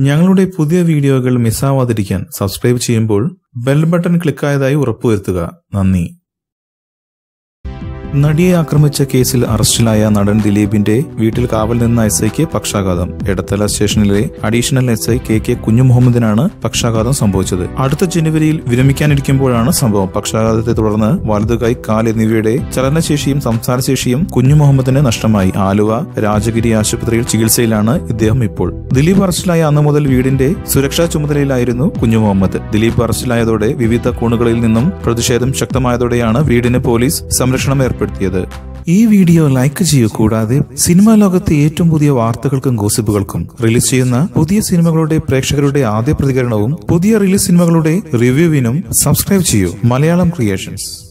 ഞങ്ങളുടെ പുതിയ വീഡിയോകൾ മിസ്സാവാതിരിക്കാൻ സബ്സ്ക്രൈബ് ചെയ്യുമ്പോൾ ബെൽ ബട്ടൺ ക്ലിക്കായതായി ഉറപ്പുവരുത്തുക. നന്ദി. നടിയെ ആക്രമിച്ച കേസിൽ അറസ്റ്റിലായ നടൻ ദിലീപിന്റെ വീട്ടിൽ കാവൽ നിന്ന എസ് ഐക്ക് പക്ഷാഘാതം. എടത്തല സ്റ്റേഷനിലെ additional S I K K കുഞ്ഞുമുഹമ്മദിനാണ് പക്ഷാഘാതം സംഭവിച്ചത്. അടുത്ത ജനുവരിയിൽ വിരമിക്കാനിരിക്കുമ്പോഴാണ് സംഭവം. പക്ഷാഘാതത്തെ തുടർന്ന് വലതുകൈ കാൽ എന്നിവയുടെ ചലനശേഷിയും സംസാരശേഷിയും കുഞ്ഞുമുഹമ്മദിന് നഷ്ടമായി. ആലുവ രാജഗിരി ആശുപത്രിയിൽ ചികിത്സയിലാണ് ഇദ്ദേഹം ഇപ്പോൾ. ദിലീപ് അറസ്റ്റിലായ അന്നു മുതൽ വീടിന്റെ സുരക്ഷാ ചുമതലയിലായിരുന്നു കുഞ്ഞുമുഹമ്മദ്. ദിലീപ് അറസ്റ്റിലായതോടെ വിവിധ കോണുകളിൽ നിന്നും പ്രതിഷേധം ശക്തമായതോടെയാണ് വീടിന് പോലീസ് സംരക്ഷണം ഏർപ്പെടുത്തിയത് ഈ വീഡിയോ ലൈക്ക് ചെയ്യൂ. കൂടാതെ സിനിമാ ലോകത്തെ ഏറ്റവും പുതിയ വാർത്തകൾക്കും ഗോസിപ്പുകൾക്കും റിലീസ് ചെയ്യുന്ന പുതിയ സിനിമകളുടെ പ്രേക്ഷകരുടെ ആദ്യ പ്രതികരണവും പുതിയ റിലീസ് സിനിമകളുടെ റിവ്യൂവിനും സബ്സ്ക്രൈബ് ചെയ്യൂ. മലയാളം ക്രിയേഷൻസ്.